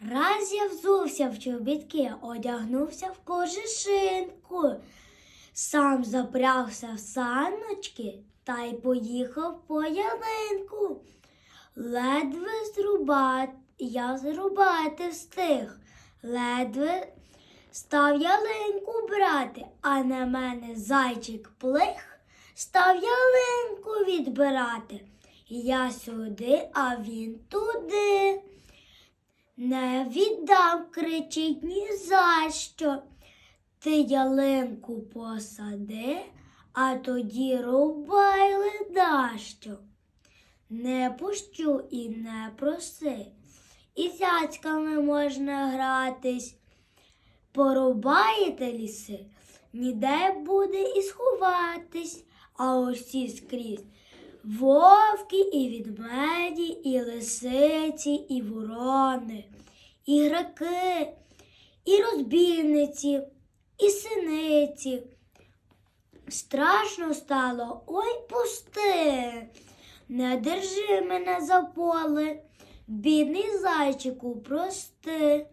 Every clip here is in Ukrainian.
Раз я взувся в чобітки, одягнувся в кожешинку, сам запрягся в саночки та й поїхав по ялинку. Ледве зрубати, я зрубати встиг, ледве став ялинку брати, а на мене зайчик плих, став ялинку відбирати. Я сюди, а він туди. Не віддам, кричить ні за що. Ти ялинку посади, а тоді рубай ледащо. Не пущу і не проси, і зяцьками можна гратись. Порубаєте ліси, ніде буде і сховатись, а усі скрізь. Вовки і відмеді, і лисиці, і ворони, і граки, і розбійниці, і синиці. Страшно стало, ой пусти, не держи мене за поле, бідний зайчику, прости,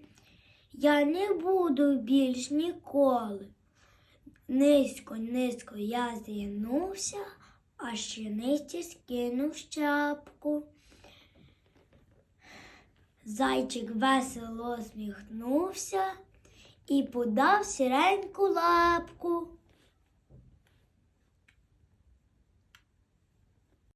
я не буду більш ніколи. Низько, низько я зігнувся, а ще скинув щапку. Зайчик весело сміхнувся і подав сіреньку лапку.